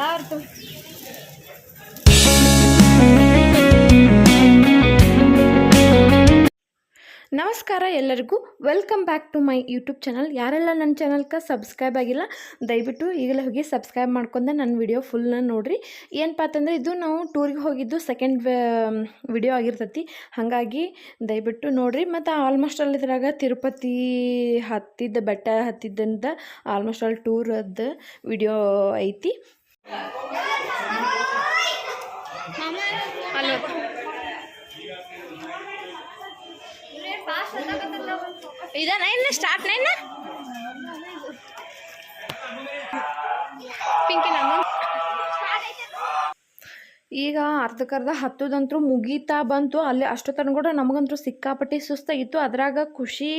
ಯಾರ್ದು ನಮಸ್ಕಾರ ಎಲ್ಲರಿಗೂ. Welcome back to my YouTube channel ಯಾರೆಲ್ಲ ನನ್ನ ಚಾನಲ್ಗೆ ಸಬ್ಸ್ಕ್ರೈಬ್ ಆಗಿಲ್ಲ, ದಯವಿಟ್ಟು ಈಗಲೇ ಹೋಗಿ ಸಬ್ಸ್ಕ್ರೈಬ್ ಮಾಡ್ಕೊಂಡೆ. ನನ್ನ ವಿಡಿಯೋ ಫುಲ್ನ ನೋಡಿರಿ. ಏನಪ್ಪ ಅಂತಂದರೆ, ಇದು ನಾವು ಟೂರಿಗೆ ಹೋಗಿದ್ದು ಸೆಕೆಂಡ್ ವಿಡಿಯೋ ಆಗಿರ್ತೈತಿ. ಹಾಗಾಗಿ ದಯವಿಟ್ಟು ನೋಡಿರಿ. ಮತ್ತು ಆಲ್ಮೋಸ್ಟ್ ಅಲ್ಲಿ ಇದ್ರಾಗ ತಿರುಪತಿ ಹತ್ತಿದ್ದ, ಬೆಟ್ಟ ಹತ್ತಿದ್ದಂತ ಆಲ್ಮೋಸ್ಟ್ ಅಲ್ಲಿ ಟೂರದ್ದು ವಿಡಿಯೋ ಐತಿ. ಹಲೋ ಇದಾನ ಇನ್ನು ಸ್ಟಾರ್ಟ್ ಇನ್ನು ಪಿಂಕಿ ನಾನು ಈಗ ಅರ್ಧಕ್ಕರ್ಧ ಹತ್ತದಂತರೂ ಮುಗೀತಾ ಬಂತು. ಅಲ್ಲಿ ಅಷ್ಟು ತನಕ ಕೂಡ ನಮಗಂತೂ ಸಿಕ್ಕಾಪಟ್ಟಿ ಸುಸ್ತಾಗಿತ್ತು ಅದ್ರಾಗ ಖುಷಿ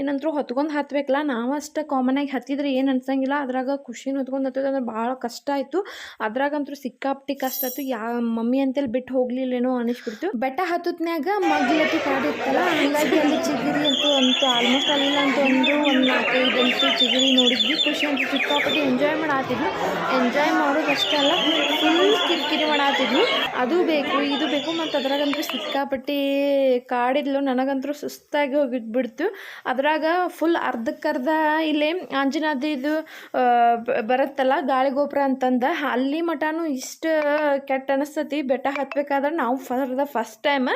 ಏನಂತರೂ ಹೊತ್ಕೊಂಡು ಹತ್ತಬೇಕಲ್ಲ ನಾವು ಅಷ್ಟು ಕಾಮನಾಗಿ ಹತ್ತಿದ್ರೆ ಏನು ಅನ್ಸಂಗಿಲ್ಲ. ಅದ್ರಾಗ ಖುಷಿನ ಹೊತ್ಕೊಂಡು ಹತ್ತೋದಂದ್ರೆ ಭಾಳ ಕಷ್ಟ ಆಯಿತು. ಅದ್ರಾಗಂತೂ ಸಿಕ್ಕಾಪಟ್ಟಿ ಕಷ್ಟ ಆಯ್ತು. ಯಾ ಮಮ್ಮಿ ಅಂತೇಳಿ ಬಿಟ್ಟು ಹೋಗ್ಲಿಲ್ಲೇನೋ ಅನಿಸ್ಬಿಡ್ತು. ಬೆಟ್ಟ ಹತ್ತದ್ನ್ಯಾಗ ಮಗ್ಲತಿ ಕಾಡಿತ್ತಲ್ಲ ಹಂಗಾಗಿ ಅಲ್ಲಿ ಚಿಗಿರಿ ಅಂತೂ ಅಂತೂ ಆಲ್ಮೋಸ್ಟ್ ಅಲ್ಲಿಲ್ಲ ಅಂತ ಒಂದು ಒಂದು ನಾಲ್ಕೈದು ಅಂತೂ ಚಿಗಿರಿ ನೋಡಿದ್ವಿ. ಖುಷಿ ಅಂತೂ ಸಿಕ್ಕಾಪಟ್ಟಿ ಎಂಜಾಯ್ ಮಾಡಾತಿದ್ವಿ. ಎಂಜಾಯ್ ಮಾಡೋದಷ್ಟೇ ಅಲ್ಲ ಫುಲ್ ಕಿರಿಕಿರಿ ಮಾಡಾತಿದ್ವಿ. ಅದು ಬೇಕು, ಇದು ಬೇಕು ಮತ್ತು ಅದ್ರಾಗಂತೂ ಸಿಕ್ಕಾಪಟ್ಟಿ ಕಾಡಿದ್ಲು. ನನಗಂತೂ ಸುಸ್ತಾಗಿ ಹೋಗಿಬಿಡ್ತು ಅದ್ರಾಗ ಫುಲ್ ಅರ್ಧಕ್ಕರ್ಧ ಇಲ್ಲೇ ಬ- ಬರುತ್ತಲ್ಲ ಗಾಳಿ ಗೋಪುರ ಅಂತಂದ. ಅಲ್ಲಿ ಮಟನೂ ಇಷ್ಟು ಕೆಟ್ಟ ಅನಿಸ್ತತಿ. ಬೆಟ್ಟ ಹತ್ಬೇಕಾದ್ರೆ ನಾವು ಫರ್ ದ ಫಸ್ಟ್ ಟೈಮ್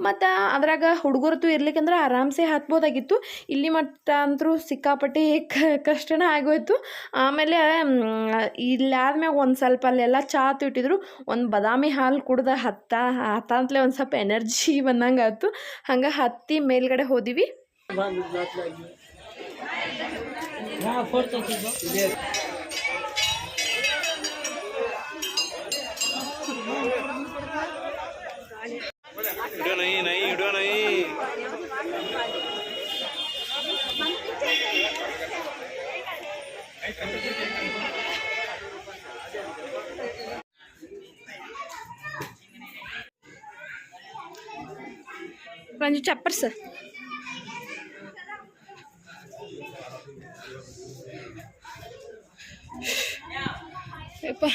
ಮತ್ತು ಅದ್ರಾಗ ಹುಡುಗರತು ಇರ್ಲಿಕ್ಕಂದ್ರೆ ಆರಾಮ್ಸೆ ಹತ್ಬೋದಾಗಿತ್ತು. ಇಲ್ಲಿ ಮಟ್ಟ ಅಂತರೂ ಸಿಕ್ಕಾಪಟ್ಟಿ ಕಷ್ಟನ ಆಗೋಯ್ತು. ಆಮೇಲೆ ಇಲ್ಲಾದ್ಮ್ಯಾಗ ಒಂದು ಸ್ವಲ್ಪ ಅಲ್ಲೆಲ್ಲ ಚಾ ಇಟ್ಟಿದ್ರು ಒಂದು ಬಾದಾಮಿ ಹಾಲು ಕುಡ್ದ ಹತ್ತ ಹತ್ತಂತಲೇ ಒಂದು ಸ್ವಲ್ಪ ಎನರ್ಜಿ ಬಂದಂಗೆ ಆಯ್ತು ಹಂಗೆ ಹತ್ತಿ ಮೇಲ್ಗಡೆ ಹೋದಿವಿ. panju caper se. Apa?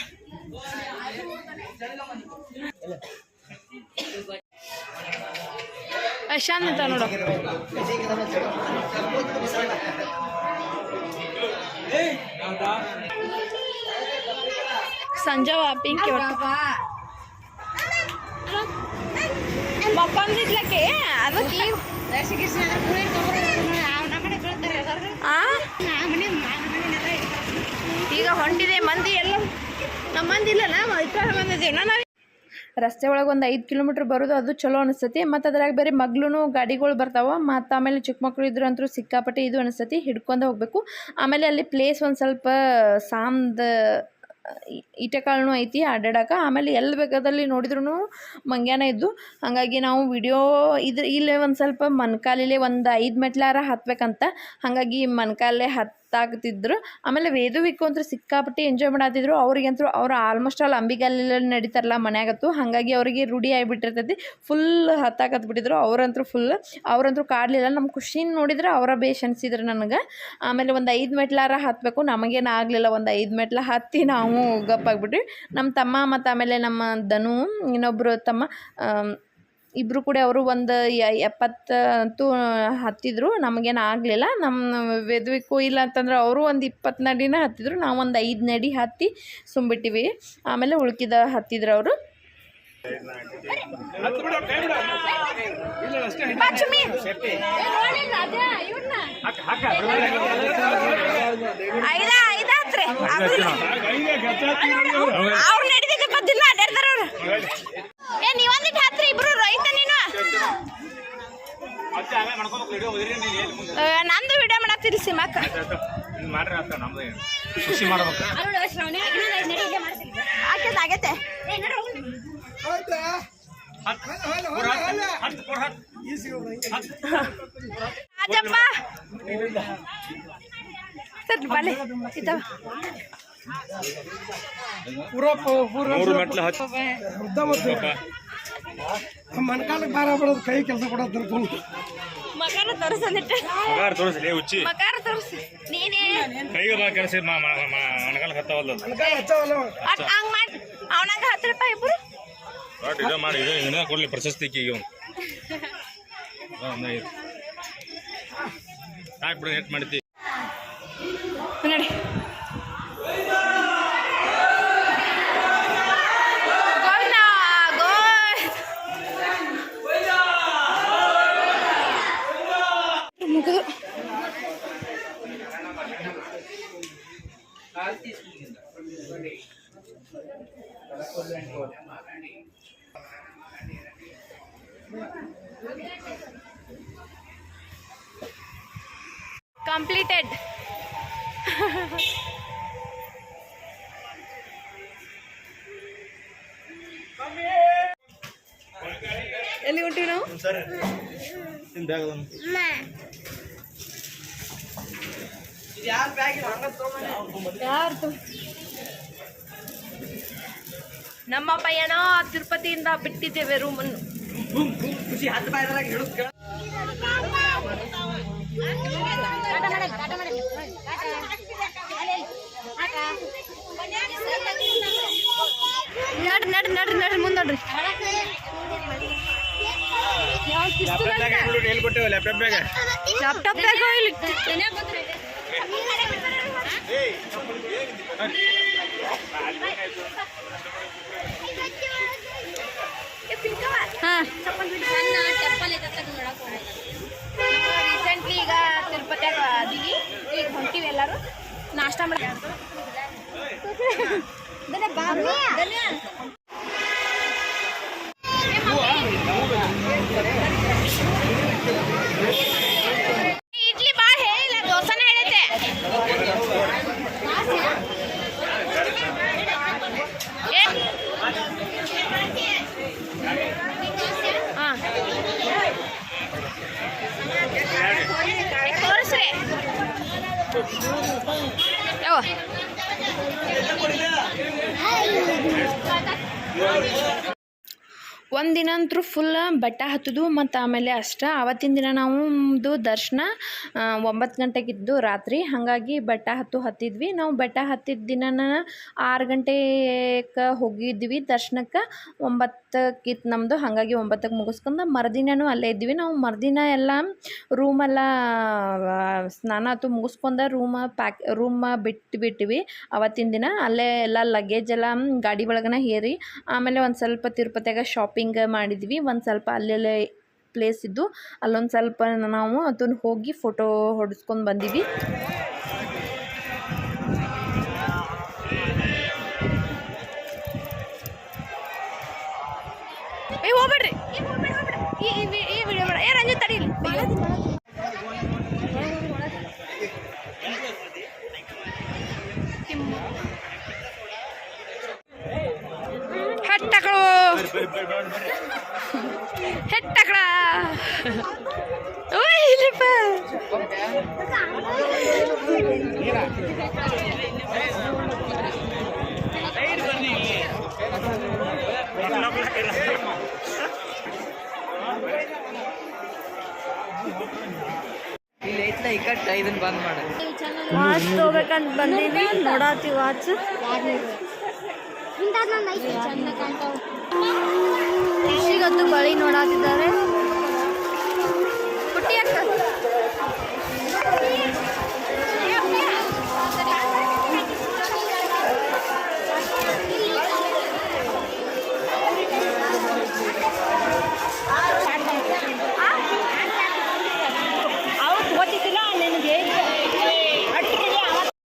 Aishan itu anu dong. Sanjawa pinky waktu. ಈಗ ಹೊಂಟಿದೆ ಮಂದಿ ಎಲ್ಲ. ನಮ್ಮ ಮಂದಿ ಇಲ್ಲನ ಇಪ್ಪತ್ತ ಬಂದಿದ್ದೀವಿ ನಾನು ರಸ್ತೆ ಒಳಗೆ ಒಂದು ಐದು ಕಿಲೋಮೀಟ್ರ್ ಬರೋದು ಅದು ಚಲೋ ಅನಿಸ್ತತಿ. ಮತ್ತು ಅದ್ರಾಗ ಬೇರೆ ಮಗ್ಲೂ ಗಾಡಿಗಳು ಬರ್ತಾವ. ಮತ್ತು ಆಮೇಲೆ ಚಿಕ್ಕ ಮಕ್ಕಳು ಇದ್ರು ಅಂತೂ ಸಿಕ್ಕಾಪಟ್ಟೆ ಇದು ಅನಿಸ್ತತಿ. ಹಿಡ್ಕೊಂಡು ಹೋಗಬೇಕು. ಆಮೇಲೆ ಅಲ್ಲಿ ಪ್ಲೇಸ್ ಒಂದು ಸ್ವಲ್ಪ, ಸಾಮ್ದು ಈಟೆಕಾಳನು ಐತಿ ಅಡ್ಡಾಡಕ್ಕೆ ಆಮೇಲೆ ಎಲ್ಲಿ ಬೇಕಾದಲ್ಲಿ ನೋಡಿದ್ರೂ ಮಂಗ್ಯಾನ ಇದ್ದು, ಹಾಗಾಗಿ ನಾವು ವಿಡಿಯೋ ಇದು ಇಲ್ಲೇ ಒಂದು ಸ್ವಲ್ಪ ಮನ್ಕಾಲಿಲೆ ಒಂದು ಐದು ಮೆಟ್ಲಾರ ಹತ್ಬೇಕಂತ, ಹಾಗಾಗಿ ಮನ್ಕಾಲೇ ಹತ್ತಾಗ್ತಿದ್ರು ಆಮೇಲೆ ವೇದುವಿಕ್ಕು ಅಂತೂ ಸಿಕ್ಕಾಪಟ್ಟಿ ಎಂಜಾಯ್ ಮಾಡತ್ತಿದ್ರು ಅವ್ರಿಗಂತೂ ಅವ್ರು ಆಲ್ಮೋಸ್ಟ್ ಆಲ್ ಅಂಬಿಗಲ್ಲಿ ನಡೀತಾರಲ್ಲ ಮನ್ಯಾಗತ್ತು. ಹಾಗಾಗಿ ಅವರಿಗೆ ರೂಢಿ ಆಗಿಬಿಟ್ಟಿರ್ತೈತಿ. Full ಹತ್ತಾಕತ್ಬಿಟ್ಟಿದ್ರು ಅವ್ರಂತೂ full ಅವ್ರಂತೂ ಕಾಡಲಿಲ್ಲ. ನಮ್ಮ ಖುಷಿನ ನೋಡಿದ್ರೆ ಅವರ ಬೇಷ್ ಅನಿಸಿದ್ರು ನನಗೆ. ಆಮೇಲೆ ಒಂದು ಐದು ಮೆಟ್ಲಾರ ಹತ್ತಬೇಕು ನಮಗೇನು ಆಗಲಿಲ್ಲ. ಒಂದು ಐದು ಮೆಟ್ಲ ಹತ್ತಿ ನಾವು ಗಪ್ಪಾಗ್ಬಿಟ್ವಿ. ನಮ್ಮ ತಮ್ಮ ಮತ್ತು ಆಮೇಲೆ ನಮ್ಮ ಧನು ಇನ್ನೊಬ್ಬರು ತಮ್ಮ ಇಬ್ಬರು ಕೂಡ ಅವರು ಒಂದು ಎಪ್ಪತ್ತಂತೂ ಹತ್ತಿದ್ರು ನಮಗೇನು ಆಗಲಿಲ್ಲ ನಮ್ಮ ವೆದ್ವಿ ಇಲ್ಲ ಅಂತಂದ್ರೆ ಅವರು ಒಂದು ಇಪ್ಪತ್ತು ನಡಿನ ಹತ್ತಿದ್ರು ನಾವು ಒಂದು ಐದು ನಡಿ ಹತ್ತಿ ಸುಂಬಿಟ್ಟಿವಿ ಆಮೇಲೆ ಉಳ್ಕಿದ ಹತ್ತಿದ್ರು ಅವರು ಐದ ಐದಾತ್ರಿ ಅವ್ರು ನಡೀತಿದ್ದೆ ದಿನ ಅಡ್ಡಾಡ್ತಾರ ಅವ್ರು ಏ ನೀ ನೀವೊಂದಿಟ್ಟು ಹತ್ರಿ ಇಬ್ರು ರೈತ ನೀನು ನಂದು ವಿಡಿಯೋ ಮಾಡಾಕ್ತಿರಿ ಆಗೈತೆ ರಾಜಪ್ಪ ಸರ್ ಬಲೆ ಇದ್ದಾವ ಮೂರು ಮೆಟ್ಲು ಹತ್ತಿ. ಮನ್ಕಾಲಕ್ಕೆ ಭಾರ ಬಿಡೋದು ಕೈ ಕೆಲಸ ಕೊಡೋದು ತಿಳ್ಕೊಂಡು. ಮಕಾರ ತೋರಿಸಂದಿಟ್ಟು ಮಗಾರ ತೋರಿಸ್ಲಿ ಹುಚ್ಚಿ. ಮಕಾರ ತೋರಿಸಿ ನೀನೇ. ಕೈಗೆ ಬಾ ಕೆಲಸ ಮಣಕಾಲ ಹತ್ತವಲ್ಲ ಮನ್ಕಾಲ ಹಚ್ಚವಲ್ಲ ಅವ. ಮಾಡಿ ಅವನಾಗ ಹತ್ತು ರೂಪಾಯಿ ಇಬ್ರು. ಒಟ್ಟು ಇದು ಮಾಡಿ ಇದು ಇದನ್ನ ಕೊಡ್ಲಿ ಪ್ರಶಸ್ತಿ ಈಗ ಸಾಕು ಬಿಡು ನೆಟ್ ಮಾಡ್ತಿ ನೋಡಿ ಗೋವಿಂದ, ಗೋವಿಂದ. ಮುಗಿದು ಕಂಪ್ಲೀಟೆಡ್ ಎಲ್ಲಿ ಹೊಂಟಿವಿ ನಾವು? ಯಾರ್ದು? ನಮ್ಮ ಪಯಣ ತಿರುಪತಿಯಿಂದ ಬಿಟ್ಟಿದ್ದೇವೆ ರೂಮನ್ನು ನಡ್ರಿ ನಡ್ರಿ ನಡ್ರಿ ನಡ್ರಿ ಮುಂದೋಡ್ರಿ. ಲ್ಯಾಪ್ಟಾಪ್ ಇಲ್ಲಿ. ಹಾಂ. ರೀಸೆಂಟ್ಲಿ ಈಗ ತಿರುಪತಿಯಾಗ ಅದೀವಿ ಈಗ ಹೊಂಟಿವಿ ಎಲ್ಲರೂ. ನಾಷ್ಟ ಮಾಡಿ ಇಡ್ಲಿ ಭಾಳ ಹೇಳಿಲ್ಲ ದೋಸೆನೇ ಹೇಳೈತೆ ಏ ಹಾಂ ತೋರಿಸ್ರಿ ಒಂದಿನ ಅಂತೂ ಫುಲ್ ಬೆಟ್ಟ ಹತ್ತದು, ಮತ್ತು ಆಮೇಲೆ ಅಷ್ಟ. ಆವತ್ತಿನ ದಿನ ನಾವು ನಮ್ದು ದರ್ಶನ ಒಂಬತ್ತು ಗಂಟೆಗಿದ್ದು ರಾತ್ರಿ. ಹಾಗಾಗಿ ಬೆಟ್ಟ ಹತ್ತು ಹತ್ತಿದ್ವಿ. ನಾವು ಬೆಟ್ಟ ಹತ್ತಿದ ದಿನ ಆರು ಗಂಟೆಗೆ ಹೋಗಿದ್ವಿ ದರ್ಶನಕ್ಕೆ. ಒಂಬತ್ತಕ್ಕಿತ್ತು ನಮ್ಮದು ಹಾಗಾಗಿ ಒಂಬತ್ತಕ್ಕೆ ಮುಗಿಸ್ಕೊಂಡು ಮರುದಿನವೂ ಅಲ್ಲೇ ಇದ್ವಿ. ನಾವು ಮರುದಿನ ಎಲ್ಲ ರೂಮೆಲ್ಲ ಸ್ನಾನ ಆತು ಮುಗಿಸ್ಕೊಂಡ ರೂಮ ಪ್ಯಾಕ್, ರೂಮ ಬಿಟ್ಟು ಬಿಟ್ಟಿವಿ ಅವತ್ತಿನ ದಿನ ಅಲ್ಲೇ ಎಲ್ಲ ಲಗೇಜ್ ಎಲ್ಲ ಗಾಡಿ ಒಳಗನ ಹೇರಿ, ಆಮೇಲೆ ಒಂದು ಸ್ವಲ್ಪ ತಿರುಪತಿಯಾಗ ಶಾಪಿಂಗ್ ಮಾಡಿದ್ವಿ. ಒಂದು ಸ್ವಲ್ಪ ಅಲ್ಲೆಲ್ಲೇ ಪ್ಲೇಸ್ ಇದ್ದು, ಅಲ್ಲೊಂದು ಸ್ವಲ್ಪ ನಾವು ಅದನ್ನು ಹೋಗಿ ಫೋಟೋ ಹೊಡೆಸ್ಕೊಂಡು ಬಂದೀವಿ. ಹೆಟ್ಟಗಳ ಓಯ್ ಇಲ್ಲಪ್ಪ ಇಲ್ಲಿ ಐತ್ಲ ಇಕ್ಕಟ್ಟ ಇದನ್ನ ಬಂದ್ ಮಾಡ ವಾಚ್ ತಗೋಬೇಕಂತ ಬಂದೀವಿ ನೋಡಾತಿ ವಾಚ್ ಖುಷಿಗಂತೂ ಬಳಿ ನೋಡಾತಿದ್ದಾರೆ.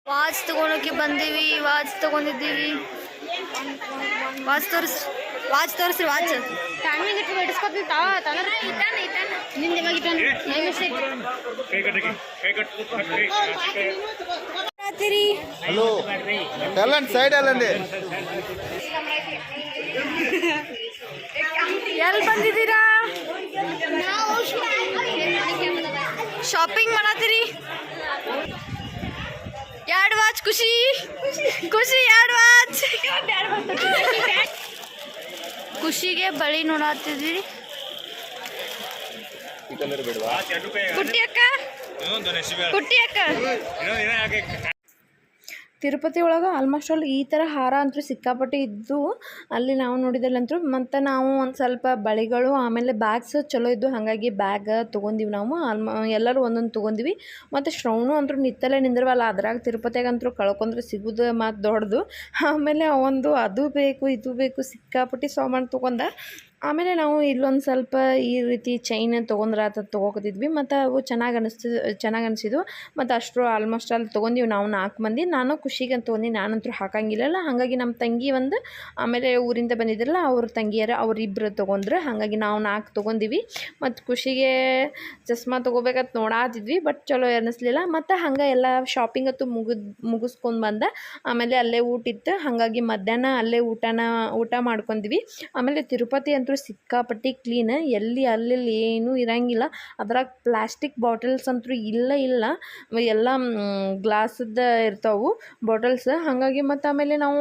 ವಾಚ್ ವಾಚ್ ತಗೊಂಡಿದ್ದೀವಿ. ವಾಚ್ ತೋರಿಸ್ ವಾಚ್ ತೋರಿಸ್ರಿ ವಾಚ್. ಟೈಮಿಂಗ್ ಇಟ್ಟು ಬಿಡಿಸ್ಕೊತೀನಿ ತಾವ ಹಲೋ. ಸೈಡ್ ಎಲ್ಲಿ ಬಂದಿದ್ದೀರಾ? ಶಾಪಿಂಗ್ ಮಾಡತ್ತೀರಿ? यार वाच खुशी खुशी यार वाच ಖುಷಿಗೆ ಬಳಿ ನೋಡತ್ತಿದ್ವಿ ಕುಟ್ಟಿ ಅಕ್ಕ ಕುಟ್ಟಿ ಅಕ್ಕ ತಿರುಪತಿ ಒಳಗೆ ಆಲ್ಮೋಸ್ಟ್ ಆಲ್ ಈ ಥರ ಹಾರ ಅಂತೂ ಸಿಕ್ಕಾಪಟ್ಟೆ ಇದ್ದು, ಅಲ್ಲಿ ನಾವು ನೋಡಿದಲ್ಲಂತೂ ಮತ್ತು ನಾವು ಒಂದು ಸ್ವಲ್ಪ ಬಳೆಗಳು, ಆಮೇಲೆ ಬ್ಯಾಗ್ಸ್ ಚಲೋ ಇದ್ದು, ಹಾಗಾಗಿ ಬ್ಯಾಗ್ ತೊಗೊಂಡಿವಿ ನಾವು. ಎಲ್ಲರೂ ಒಂದೊಂದು ತಗೊಂಡಿವಿ. ಮತ್ತು ಶ್ರವಣು ಅಂತೂ ನಿತ್ತಲ್ಲೇ ನಿಂದಿರ್ವಲ್ಲ, ಅದ್ರಾಗ ತಿರುಪತಿಯಾಗಂತೂ ಕಳ್ಕೊಂಡ್ರೆ ಸಿಗೋದು ಮತ್ತು ದೊಡ್ಡದು. ಆಮೇಲೆ ಒಂದು ಅದು ಬೇಕು, ಇದು ಬೇಕು, ಸಿಕ್ಕಾಪಟ್ಟಿ ಸಾಮಾನು ತೊಗೊಂಡ ಆಮೇಲೆ ನಾವು ಇಲ್ಲೊಂದು ಸ್ವಲ್ಪ ಈ ರೀತಿ ಚೈನ್ ತೊಗೊಂಡ್ರೆ ಆತ ತೊಗೋಕತ್ತಿದ್ವಿ, ಮತ್ತು ಅವು ಚೆನ್ನಾಗಿ ಅನಿಸ್ತು, ಚೆನ್ನಾಗಿ ಅನಿಸಿದ್ವು. ಮತ್ತು ಅಷ್ಟು ಆಲ್ಮೋಸ್ಟ್ ಅಲ್ಲಿ ತೊಗೊಂಡಿವಿ ನಾವು ನಾಲ್ಕು ಮಂದಿ. ನಾನು ಖುಷಿಗೆ ಅಂತ ತೊಗೊಂಡು ನಾನಂತೂ ಹಾಕಂಗಿಲ್ಲಲ್ಲ. ಹಾಗಾಗಿ ನಮ್ಮ ತಂಗಿ ಒಂದು, ಆಮೇಲೆ ಊರಿಂದ ಬಂದಿದ್ರಲ್ಲ, ಅವ್ರ ತಂಗಿಯರು ಅವರಿಬ್ಬರು ತೊಗೊಂಡ್ರು. ಹಾಗಾಗಿ ನಾವು ನಾಲ್ಕು ತೊಗೊಂಡಿವಿ. ಮತ್ತು ಖುಷಿಗೆ ಚಸ್ಮಾ ತೊಗೋಬೇಕಂತ ನೋಡಾತಿದ್ವಿ, ಬಟ್ ಚಲೋ ಅನ್ನಿಸ್ಲಿಲ್ಲ ಮತ್ತು ಹಂಗೆ ಎಲ್ಲ ಶಾಪಿಂಗ್ ಅಂತೂ ಮುಗಿದ್, ಮುಗಿಸ್ಕೊಂಡು ಬಂದ. ಆಮೇಲೆ ಅಲ್ಲೇ ಊಟ ಇತ್ತು ಹಾಗಾಗಿ ಮಧ್ಯಾಹ್ನ ಅಲ್ಲೇ ಊಟನ, ಊಟ ಮಾಡ್ಕೊಂಡ್ವಿ. ಆಮೇಲೆ ತಿರುಪತಿ ಅಂತೂ ಸಿಕ್ಕಾಪಟ್ಟಿ ಕ್ಲೀನ್ ಎಲ್ಲಿ ಅಲ್ಲಿ ಏನೂ ಇರಂಗಿಲ್ಲ. ಅದ್ರಾಗ ಪ್ಲಾಸ್ಟಿಕ್ ಬಾಟಲ್ಸ್ ಅಂತೂ ಇಲ್ಲ ಇಲ್ಲ. ಎಲ್ಲ ಗ್ಲಾಸದ ಇರ್ತಾವು ಬಾಟಲ್ಸ್ ಹಾಗಾಗಿ ಮತ್ತು ಆಮೇಲೆ ನಾವು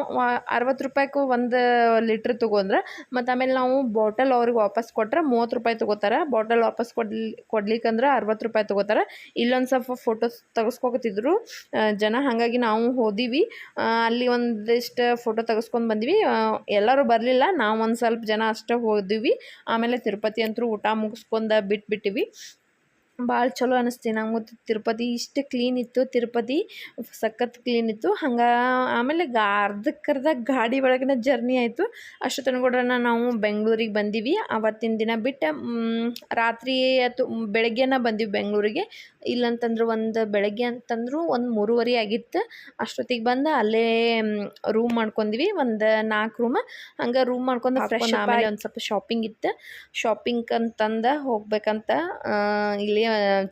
ಅರವತ್ತು ರೂಪಾಯಿಗೆ ಒಂದು ಲೀಟ್ರ್ ತೊಗೊಂಡ್ರೆ, ಮತ್ತು ಆಮೇಲೆ ನಾವು ಬಾಟಲ್ ಅವ್ರಿಗೆ ವಾಪಸ್ ಕೊಟ್ರೆ ಮೂವತ್ತು ರೂಪಾಯಿ ತೊಗೋತಾರೆ. ಬಾಟಲ್ ವಾಪಸ್ ಕೊಡ್ಲಿ ಕೊಡ್ಲಿಕ್ಕಂದ್ರೆ ಅರವತ್ತು ರೂಪಾಯಿ ತೊಗೋತಾರೆ. ಇಲ್ಲೊಂದು ಸ್ವಲ್ಪ ಫೋಟೋಸ್ ತೆಗೆಸ್ಕೊತಿದ್ರು ಜನ. ಹಾಗಾಗಿ ನಾವು ಹೋದಿವಿ. ಅಲ್ಲಿ ಒಂದಿಷ್ಟು ಫೋಟೋ ತೆಗೆಸ್ಕೊಂಡು ಬಂದ್ವಿ. ಎಲ್ಲರೂ ಬರಲಿಲ್ಲ. ನಾವು ಒಂದು ಸ್ವಲ್ಪ ಜನ ಅಷ್ಟೇ ಹೋದ್ವಿ ಆಮೇಲೆ ತಿರುಪತಿ ಅಂತೂ ಊಟ ಮುಗಿಸ್ಕೊಂಡ ಬಿಟ್ಬಿಟ್ಟಿವಿ. ಭಾಳ ಚಲೋ ಅನಿಸ್ತು ನಂಗೆ ತಿರುಪತಿ ಇಷ್ಟು ಕ್ಲೀನ್ ಇತ್ತು. ತಿರುಪತಿ ಸಖತ್ ಕ್ಲೀನ್ ಇತ್ತು. ಹಂಗೆ, ಆಮೇಲೆ ಗಾ ಅರ್ಧಕ್ಕರ್ಧ ಗಾಡಿ ಒಳಗಿನ ಜರ್ನಿ ಆಯಿತು. ಅಷ್ಟು ತನಕ ನಾವು ಬೆಂಗಳೂರಿಗೆ ಬಂದೀವಿ. ಅವತ್ತಿನ ದಿನ ಬಿಟ್ಟು ರಾತ್ರಿ ಅಥ್ ಬೆಳಗ್ಗೆನ ಬಂದೀವಿ ಬೆಂಗಳೂರಿಗೆ. ಇಲ್ಲಂತಂದ್ರೆ ಒಂದು ಬೆಳಗ್ಗೆ ಅಂತಂದ್ರು ಒಂದು ಮೂರುವರೆ ಆಗಿತ್ತು. ಅಷ್ಟೊತ್ತಿಗೆ ಬಂದು ಅಲ್ಲೇ ರೂಮ್ ಮಾಡ್ಕೊಂಡ್ವಿ. ಒಂದು ನಾಲ್ಕು ರೂಮ್ ಹಂಗೆ ರೂಮ್ ಮಾಡ್ಕೊಂಡು ಫ್ರೆಶ್ ಆಮೇಲೆ ಒಂದು ಸ್ವಲ್ಪ ಶಾಪಿಂಗ್ ಇತ್ತು. ಶಾಪಿಂಗ್ ಅಂತಂದ ಹೋಗ್ಬೇಕಂತ ಇಲ್ಲಿ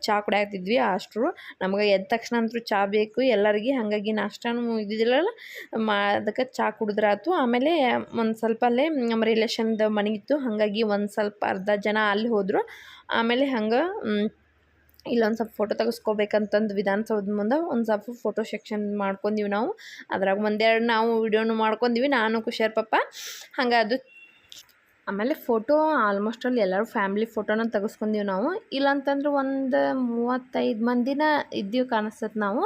ಚಾ ಕುಡಿಯಾಕ್ತಿದ್ವಿ ಅಷ್ಟರು ನಮ್ಗೆ ಎದ್ದ ತಕ್ಷಣ ಅಂತೂ ಚಾ ಬೇಕು. ಎಲ್ಲರಿಗೆ ಹಾಗಾಗಿ ನಾಷ್ಟಾನು ಇದ್ದಿದ್ದಿಲ್ಲಲ್ಲ. ಮಾ ಅದಕ್ಕೆ ಚಾ ಕುಡಿದ್ರಾತು. ಆಮೇಲೆ ಒಂದು ಸ್ವಲ್ಪ ಅಲ್ಲೇ ನಮ್ಮ ರಿಲೇಷನ್ದು ಇತ್ತು ಹಾಗಾಗಿ ಒಂದು ಸ್ವಲ್ಪ ಅರ್ಧ ಜನ ಅಲ್ಲಿ ಹೋದರು. ಆಮೇಲೆ ಹಂಗೆ ಇಲ್ಲೊಂದು ಸ್ವಲ್ಪ ಫೋಟೋ ತೆಗೆಸ್ಕೋಬೇಕಂತಂದು ವಿಧಾನಸೌಧ ಮುಂದೆ ಒಂದು ಸ್ವಲ್ಪ ಫೋಟೋ ಸೆಕ್ಷನ್ ಮಾಡ್ಕೊಂಡೀವಿ ನಾವು. ಅದ್ರಾಗ ಒಂದೆರಡು ನಾವು ವಿಡಿಯೋನು ಮಾಡ್ಕೊಂಡ್ವಿ ನಾನು ಖುಷಿಯರ್ ಪಪ್ಪ. ಹಂಗೆ ಅದು ಆಮೇಲೆ ಫೋಟೋ ಆಲ್ಮೋಸ್ಟ್ ಅಲ್ಲಿ ಎಲ್ಲರೂ ಫ್ಯಾಮಿಲಿ ಫೋಟೋನ ತೆಗೆಸ್ಕೊಂಡೀವಿ ನಾವು. ಇಲ್ಲಂತಂದ್ರೆ ಒಂದು ಮೂವತ್ತೈದು ಮಂದಿನ ಇದ್ದೀವಿ ಕಾಣಿಸ್ತದೆ ನಾವು.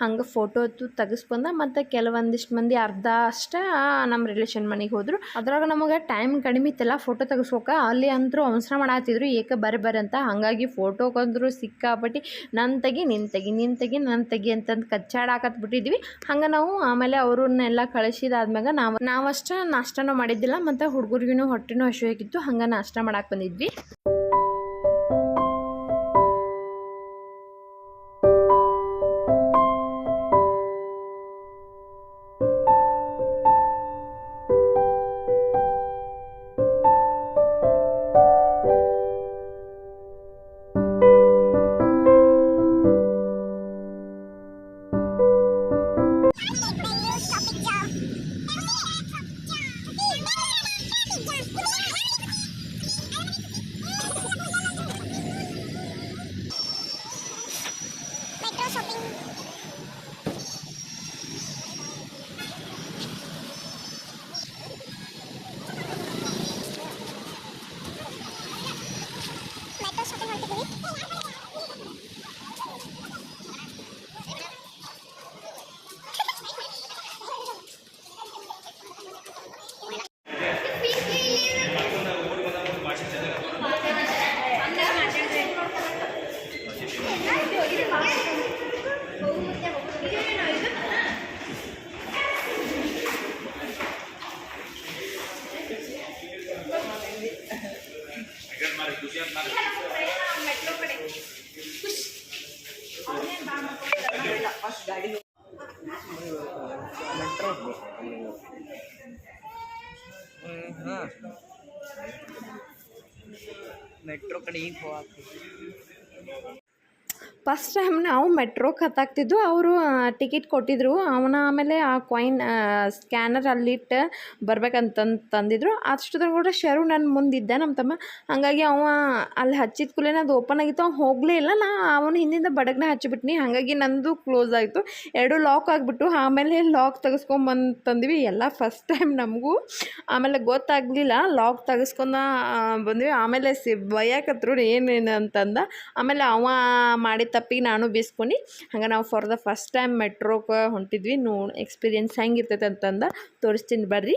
ಹಂಗೆ ಫೋಟೋ ಹೊತ್ತು ತೆಗೆಸ್ಕೊಂಡ ಮತ್ತು ಕೆಲವೊಂದಿಷ್ಟು ಮಂದಿ ಅರ್ಧ ಅಷ್ಟೇ ನಮ್ಮ ರಿಲೇಷನ್ ಮನೆಗೆ ಹೋದರು. ಅದ್ರಾಗ ನಮಗೆ ಟೈಮ್ ಕಡಿಮೆ ಇತ್ತಲ್ಲ ಫೋಟೋ ತೆಗೆಸ್ಕೋಕ. ಅಲ್ಲಿ ಅಂತರೂ ಅವಸರ ಮಾಡಾತಿದ್ರು. ಏಕೆ ಬರೀ ಬರ್ರಿ ಅಂತ. ಹಾಗಾಗಿ ಫೋಟೋಗಂದ್ರು ಸಿಕ್ಕಾಪಟ್ಟಿ ನನ್ನ ತೆಗಿ ನಿನ್ನ ತೆಗಿ ನಿನ್ನ ತೆಗಿ ನನ್ನ ತೆಗಿ ಅಂತಂದು ಕಚ್ಚಾಡಾಕತ್ ಬಿಟ್ಟಿದ್ವಿ. ಹಂಗೆ ನಾವು ಆಮೇಲೆ ಅವ್ರನ್ನೆಲ್ಲ ಕಳಿಸಿದಾದ್ಮ್ಯಾಗ ನಾವು ನಾವಷ್ಟು ನಾಷ್ಟನೂ ಮಾಡಿದ್ದಿಲ್ಲ. ಮತ್ತು ಹುಡುಗರಿಗೂ ಹೊಟ್ಟೆನೂ ಹಸಿವಾಗಿತ್ತು ಹಂಗೆ ನಾಷ್ಟ ಮಾಡಕ್ಕೆ ಬಂದಿದ್ವಿ. ಮೆಟ್ರೋ ಕಡೆ ಈಗ ಹೋಗಕ್ಕೆ ಫಸ್ಟ್ ಟೈಮ್ ನಾವು ಮೆಟ್ರೋಗೆ ಹತ್ತಾಗ್ತಿದ್ದು ಅವರು ಟಿಕೆಟ್ ಕೊಟ್ಟಿದ್ರು. ಅವನ ಆಮೇಲೆ ಆ ಕಾಯಿನ್ ಸ್ಕ್ಯಾನರ್ ಅಲ್ಲಿಟ್ಟು ಬರ್ಬೇಕಂತಂದು ತಂದಿದ್ರು. ಅಷ್ಟೊತ್ತಿಗೆ ಕೂಡ ಶರು ನನ್ನ ಮುಂದಿದ್ದ ನಮ್ಮ ತಮ್ಮ. ಹಾಗಾಗಿ ಅವ ಅಲ್ಲಿ ಹಚ್ಚಿದ ಕೂಡಲೇ ಅದು ಓಪನ್ ಆಗಿತ್ತು. ಅವ್ನು ಹೋಗಲೇ ಇಲ್ಲ. ನಾ ಅವನ ಹಿಂದಿಂದ ಬಡಗ್ನ ಹಚ್ಚಿಬಿಟ್ನಿ. ಹಾಗಾಗಿ ನಂದು ಕ್ಲೋಸ್ ಆಯಿತು. ಎರಡು ಲಾಕ್ ಆಗಿಬಿಟ್ಟು, ಆಮೇಲೆ ಲಾಕ್ ತೆಗೆಸ್ಕೊಂಬಂದು ತಂದ್ವಿ. ಎಲ್ಲ ಫಸ್ಟ್ ಟೈಮ್ ನಮಗೂ. ಆಮೇಲೆ ಗೊತ್ತಾಗಲಿಲ್ಲ. ಲಾಕ್ ತೆಗೆಸ್ಕೊಂಡ ಬಂದ್ವಿ. ಆಮೇಲೆ ಸಿ ಬೈಯಾಕತ್ರು ಏನೇನು ಅಂತಂದ ಆಮೇಲೆ ಅವ ಮಾಡಿದ ತಪ್ಪಿಗೆ ನಾನು ಬೀಸ್ಕೊಂಡು, ಹಂಗೆ ನಾವು ಫಾರ್ ದ ಫಸ್ಟ್ ಟೈಮ್ ಮೆಟ್ರೋಗೆ ಹೊಂಟಿದ್ವಿ. ನೋ ಎಕ್ಸ್ಪೀರಿಯನ್ಸ್ ಹೆಂಗಿರ್ತೈತೆ ಅಂತಂದು ತೋರಿಸ್ತೀನಿ ಬರ್ರಿ.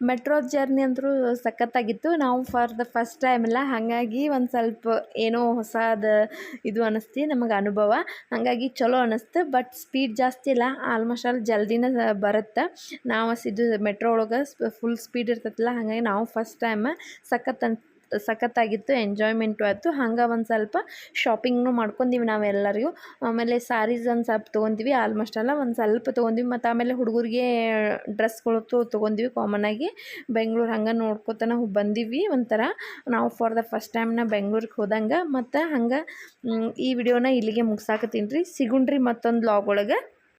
ಮೆಟ್ರೋ ಜರ್ನಿ ಅಂತೂ ಸಖತ್ತಾಗಿತ್ತು. ನಾವು ಫಾರ್ ದ ಫಸ್ಟ್ ಟೈಮ್ ಅಲ್ಲ, ಹಾಗಾಗಿ ಒಂದು ಸ್ವಲ್ಪ ಏನೋ ಹೊಸದು ಇದು ಅನ್ನಿಸ್ತಿ ನಮಗೆ ಅನುಭವ. ಹಾಗಾಗಿ ಚಲೋ ಅನ್ನಿಸ್ತು ಬಟ್ ಸ್ಪೀಡ್ ಜಾಸ್ತಿ ಇಲ್ಲ. ಆಲ್ಮೋಸ್ಟ್ ಆಲ್ ಜಲ್ದಿನೇ ಬರುತ್ತೆ. ನಾವು ಇದು ಮೆಟ್ರೋ ಒಳಗೆ ಫುಲ್ ಸ್ಪೀಡ್ ಇರ್ತೈತಲ್ಲ, ಹಾಗಾಗಿ ನಾವು ಫಸ್ಟ್ ಟೈಮ್ ಸಖತ್ ಅನ್ ಸಖತ್ತಾಗಿತ್ತು ಎಂಜಾಯ್ಮೆಂಟು ಆಯಿತು. ಹಂಗೆ ಒಂದು ಸ್ವಲ್ಪ ಶಾಪಿಂಗ್ನು ಮಾಡ್ಕೊಂಡೀವಿ ನಾವೆಲ್ಲರಿಗೂ ಆಮೇಲೆ ಸ್ಯಾರೀಸ್ ಒಂದು ಸ್ವಲ್ಪ ತೊಗೊಂತೀವಿ ಆಲ್ಮೋಸ್ಟ್ ಎಲ್ಲ ಒಂದು ಸ್ವಲ್ಪ ತೊಗೊಂಡ್ವಿ ಮತ್ತು ಆಮೇಲೆ ಹುಡುಗರಿಗೆ ಡ್ರೆಸ್ಗಳು ತೊಗೊಂಡ್ವಿ ಕಾಮನಾಗಿ ಬೆಂಗ್ಳೂರು ಹಂಗೆ ನೋಡ್ಕೊತಾನೆ ಬಂದೀವಿ ಒಂಥರ. ನಾವು ಫಾರ್ ದ ಫಸ್ಟ್ ಟೈಮ್ ನಾ ಬೆಂಗ್ಳೂರಿಗೆ ಹೋದಂಗೆ. ಮತ್ತು ಹಂಗೆ ಈ ವಿಡಿಯೋನ ಇಲ್ಲಿಗೆ ಮುಗ್ಸಾಕತ್ತೀನಿ ರೀ. ಸಿಗುಣ್ರಿ ಮತ್ತೊಂದು ಲಾಗ್ ಒಳಗೆ.